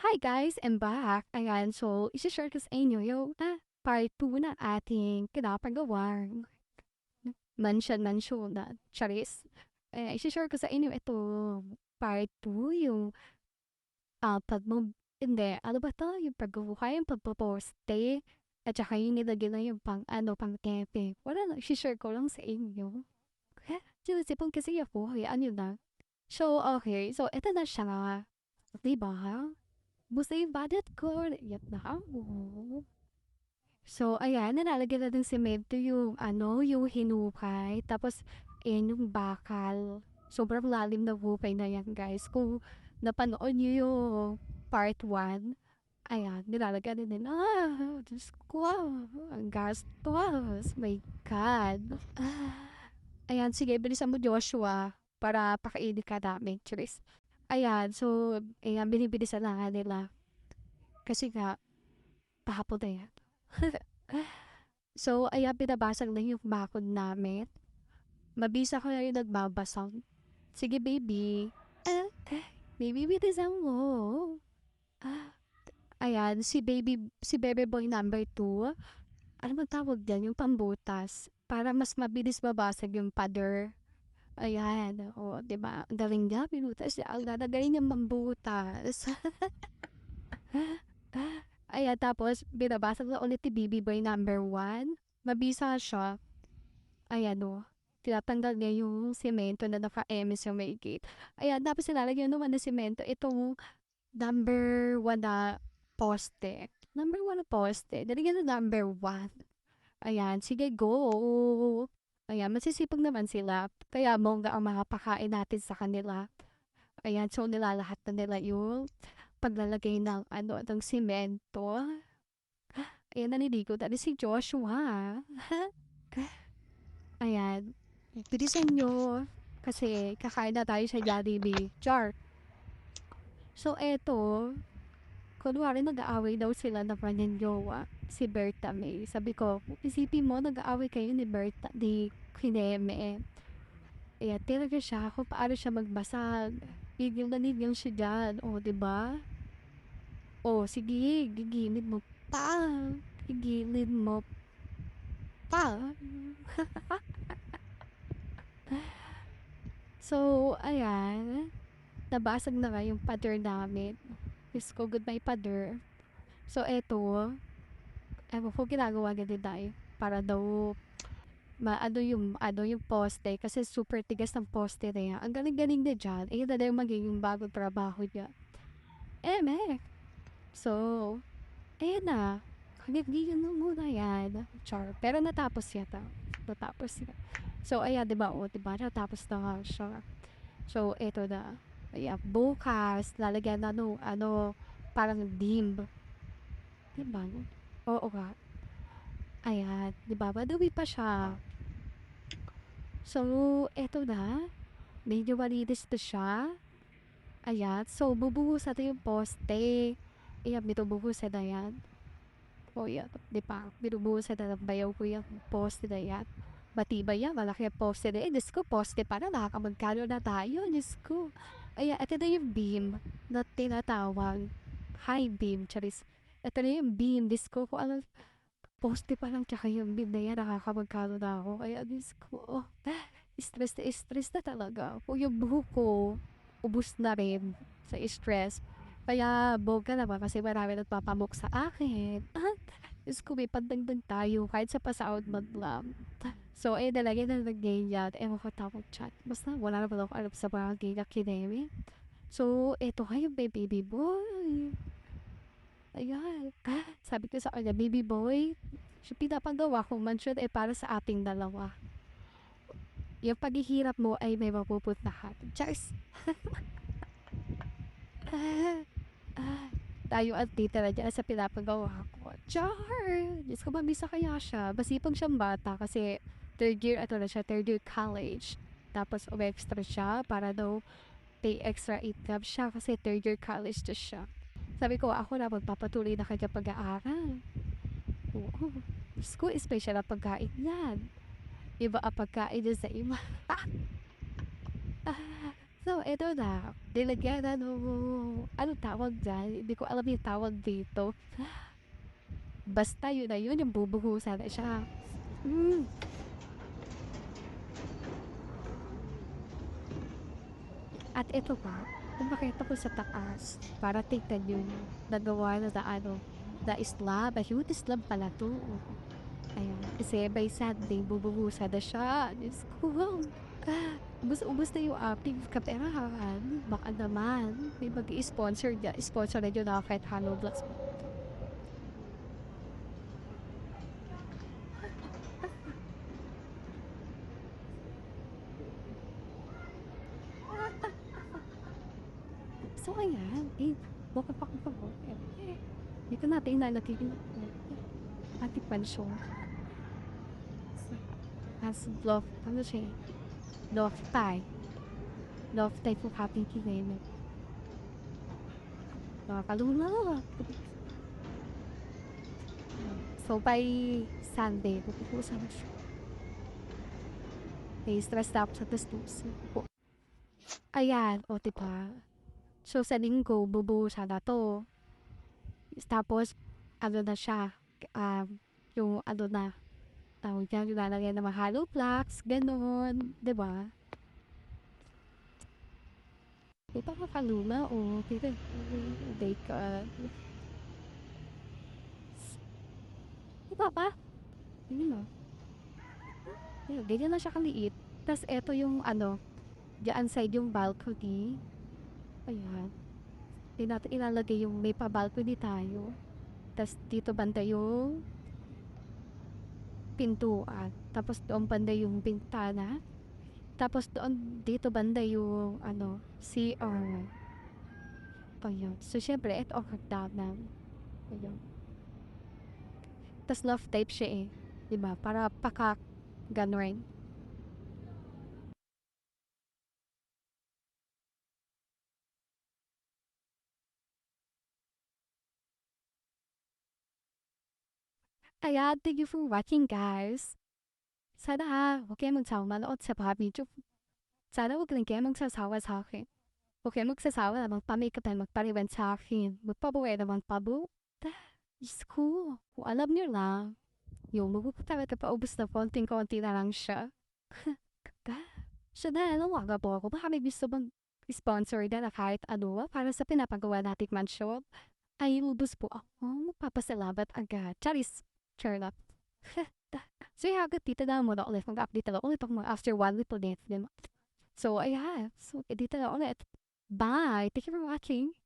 Hi guys, I'm back. Ayan, so isi-share ko sa inyo yung ah, part 2 ng ating pinapagawang mansion-mansion na charis. Eh, isi-share ko sa inyo ito part 2 yung ah, pagmum hindi, ano ba to? Yung pagbubuhay, yung pagpoposte, at saka yung nilagay na yung pang ano, pang tepe. Wala na, isi-share ko lang sa inyo. Sinisipon kasi ako, hayaan yun na. So, okay. So, ito na siya. Diba? Yung budget ko. Yan na ako. So, ayan, nalalagyan na ng semento yung, ano, yung hinukay. Tapos, ayan yung bakal. Sobrang lalim na hukay na yan, guys. Kung napanood nyo yung part 1, ayan, nilalagyan din. Ah, Diyos ko, ang gastos. My God. Ah, ayan, sige, bilisan mo, Joshua, para pakainin ka namin, Charis. Ayan, so, ayan, binibilisan na nga nila. Kasi nga, pahapon na yan. so, ayan, binabasag lang yung bakod namin. Mabisa ko na yung nagbabasang. Sige, baby. Ah, baby, bilisan mo. Ah, ayan, si baby, si baby boy number 2. Ano bang tawag dyan? Yung pambutas. Para mas mabilis babasag yung pader. Ayan, o, di ba? Ang galing niya, pinutas niya. Ang lalagay niya mambutas. Ayan, tapos, binabasag na ulit ni Baby Boy number 1. Mabisa siya. Ayan, o. Tinatanggal niya yung semento na naka-emis yung may gate. Ayan, tapos nilalagyan naman ng semento itong number 1 na poste. Number 1 na poste. Nalagyan na number 1. Ayan, sige, go. Ayan, masisipag naman sila. Kaya bongga ang makapakain natin sa kanila. Ayan, so nilalahat na nila yung paglalagay ng ano, ng simento. Ayan, naniligo na si Joshua. Ayan, bilisan nyo. Kasi kakain na tayo sa Jollibee. Char. So, eto, kunwari nag-aaway daw sila na paninyowa si Berta May. Sabi ko, isipin mo, nag-aaway kayo ni Berta, ni Kineme. Kaya talaga siya, kung paano siya magbasag. Gigil na nigil siya dyan. O, ba diba? O, sige, gigilid mo pa. Gigilid mo pa. so, ayan. Nabasag na nga yung pader namin. Diyos ko, goodbye pader. So, eto. Ewan ko ginagawa ganun tayo. Para daw maano yung ano yung poste kasi super tigas ng poste na yan. Ang galing-galing na dyan. Eh, na yung magiging bagong trabaho niya. Eh, me. So, eh na. Kagigigil na muna yan. Char. Pero natapos yata. Natapos yan. So, ayan, di ba? O, di ba? Natapos na nga siya. So, eto na. Ayan, bukas, lalagyan na no, ano, parang dim. Di ba? Oo nga. Ayan, di ba? Madumi pa siya. So, eto na. Medyo malinis na siya. Ayan. So, bubuhos natin yung poste. Ayan, binubuhos na yan. O yan, di ba? Binubuhos na ng bayaw ko yung poste na yan. Matibay yan, malaki ang poste na yan. Diyos ko, poste para nakakamagkano na tayo. Diyos ko. Ayan, ito na yung beam na tinatawag. High beam, charis. Ito na yung beam. Diyos ko, ano, poste pa lang tsaka yung beam na yan, nakakamagkano na ako. Kaya, Diyos ko, oh, stress na stress na talaga. Kung yung buhok ko, ubus na rin sa stress. Kaya, boga naman kasi marami nagpapamok sa akin. Diyos ko, may pandagdag tayo kahit sa pasahod man lang. So, eh, nalagay na ng ganyan. Ewan ko tawag chat. Basta, wala naman ako alam sa mga ganyan kinemi. So, eto kayo, baby boy. Ayan. Sabi ko sa kanya, baby boy, pinapagawa kong mansion eh para sa ating dalawa. Yung paghihirap mo ay may mapupuntahan. Cheers! tayo at titira dyan sa pinapagawa ko. Char! Diyos ko, mamisa kaya siya. Masipag siyang bata kasi third year, ato na siya, third year college. Tapos, extra siya para daw pay extra income siya kasi third year college na siya. Sabi ko, ako na magpapatuloy na kanya pag-aaral. Oo. Diyos ko, special ang pagkain yan. Iba ang pagkain sa iba. so, eto na. Nilagyan na nung, ano tawag dyan? Hindi ko alam yung tawag dito. Basta yun na yun, yung bubuhusan na siya. Mm. At ito pa, pumakita ko sa taas para tignan yun. Nagawa na na ano, na slab. A huge slab pala to. Ayan. Kasi by Sunday, bubuhusan na siya. Diyos ko. Ubus-ubus na yung ating kaperahan. Baka naman, may mag-i-sponsor niya. Sponsor na yun na kahit Hollow Blocks. So, ayan. Eh, baka pa ko pa Eh, dito natin ilalagay yung ating pansyon. As love, ano siya eh? Love tie. Love tie po happy kileme. Nakakalula. So, by Sunday, pupupusan siya. Eh, stressed out sa testus. Ayan, o diba? So, sa linggo, bubuhusan na to. Tapos, ano na siya, um, yung ano na, tawag niya, yung lalagyan ng mga hollow blocks, ganon, di ba? Ito makaluma, o, kita, they ka, Diba ba? Yun o. Yun, ganyan na siya kaliit. Tapos, eto yung ano, dyan side yung balcony. Ayan. Di natin ilalagay yung may pa-balcony tayo. Tapos dito banda yung pintuan. Tapos doon banda yung bintana. Tapos doon, dito banda yung ano, CR. Ayan. So, syempre, ito ang hagdanan. Ayan. Tapos love type siya eh. Diba? Para pakak ganon. Kaya, thank you for watching, guys. Sana ha, huwag kayo magsawa manood sa video. Sana huwag rin kayo magsasawa sa akin. Huwag kayo magsasawa na magpa-makeup at magpa-revent sa akin. Magpabuhay na magpabu. Diyos ko, kung alam niyo lang, yung magpupunta ka paubos na konting-konti na lang siya. siya na, nawaga po ako. Baka may gusto bang sponsor na na kahit ano para sa pinapagawa nating manshop. Ay, ubos po ako. Magpapasalamat agad. Charis, Up. so yeah, good dito na muna ulit. Mag-update na ulit ako after one ulit. Din. So, ayan. So, dito na ulit. Bye. Thank you for watching.